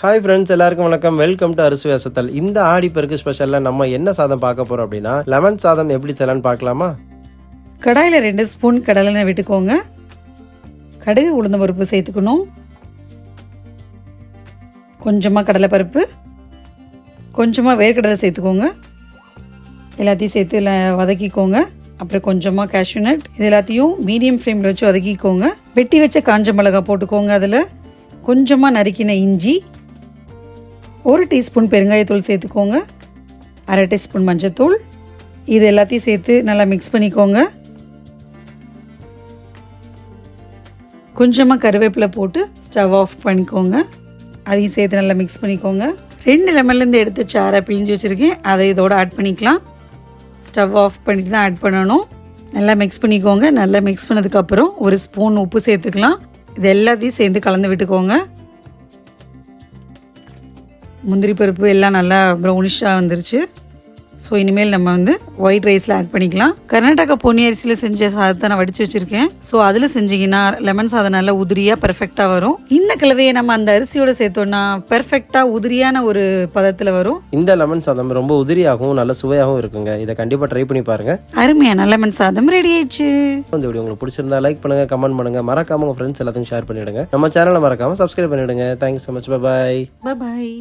Hi friends எல்லாருக்கும் வணக்கம். Welcome to அரிசி வேசத்தல். இந்த ஆடி பெருக்கு ஸ்பெஷலில் நம்ம என்ன சாதம் பார்க்க போகிறோம் அப்படின்னா லெமன் சாதம் எப்படி செய்யலாம்னு பார்க்கலாமா? கடாயில் ரெண்டு ஸ்பூன் கடலெண்ணெய் விட்டுக்கோங்க. கடுகு உளுந்த பருப்பு சேர்த்துக்கணும். கொஞ்சமாக கடலைப்பருப்பு கொஞ்சமாக வேர்க்கடலை சேர்த்துக்கோங்க. எல்லாத்தையும் சேர்த்து வதக்கிக்கோங்க. அப்புறம் கொஞ்சமாக கேஷ்யூ நட் இது எல்லாத்தையும் மீடியம் ஃப்ளேமில் வச்சு வதக்கிக்கோங்க. வெட்டி வச்ச காஞ்ச மிளகா போட்டுக்கோங்க அதில். கொஞ்சமாக நறுக்கின இஞ்சி. ஒரு டீஸ்பூன் பெருங்காயத்தூள் சேர்த்துக்கோங்க. அரை டீஸ்பூன் மஞ்சத்தூள். இது எல்லாத்தையும் சேர்த்து நல்லா மிக்ஸ் பண்ணிக்கோங்க. கொஞ்சமாக கருவேப்பிலை போட்டு ஸ்டவ் ஆஃப் பண்ணிக்கோங்க. அதையும் சேர்த்து நல்லா மிக்ஸ் பண்ணிக்கோங்க. ரெண்டு லெமன்லேருந்து எடுத்து சாரை பிழிஞ்சு வச்சுருக்கேன். அதை இதோட ஆட் பண்ணிக்கலாம். ஸ்டவ் ஆஃப் பண்ணிட்டு தான் ஆட் பண்ணணும். நல்லா மிக்ஸ் பண்ணிக்கோங்க. நல்லா மிக்ஸ் பண்ணதுக்கப்புறம் ஒரு ஸ்பூன் உப்பு சேர்த்துக்கலாம். இது எல்லாத்தையும் சேர்ந்து கலந்து விட்டுக்கோங்க. முந்திரி பருப்பு எல்லாம் நல்லா ப்ரௌனிஷாக வந்துருச்சு. ஸோ இனிமேல் நம்ம வந்து ஒயிட் ரைஸில் ஆட் பண்ணிக்கலாம். கர்நாடகா பொன்னி அரிசியில் செஞ்ச சாதத்தை நான் வடித்து வச்சுருக்கேன். ஸோ அதில் செஞ்சீங்கன்னா லெமன் சாதம் நல்லா உதிரியாக பர்ஃபெக்டாக வரும். இந்த கலவையை நம்ம அந்த அரிசியோட சேர்த்தோன்னா பர்ஃபெக்டாக உதிரியான ஒரு பதத்தில் வரும். இந்த லெமன் சாதம் ரொம்ப உதிரியாகவும் நல்ல சுவையாகவும் இருக்குங்க. இதை கண்டிப்பாக ட்ரை பண்ணி பாருங்க. அருமையான லெமன் சாதம் ரெடி ஆயிடுச்சு. இந்த வீடியோ உங்களுக்கு பிடிச்சிருந்தா லைக் பண்ணுங்க கமெண்ட் பண்ணுங்க. மறக்காம உங்க ஃப்ரெண்ட்ஸ் எல்லாத்தையும் ஷேர் பண்ணிடுங்க. நம்ம சேனலை மறக்காம சப்ஸ்கிரைப் பண்ணிடுங்க. Thanks so much bye bye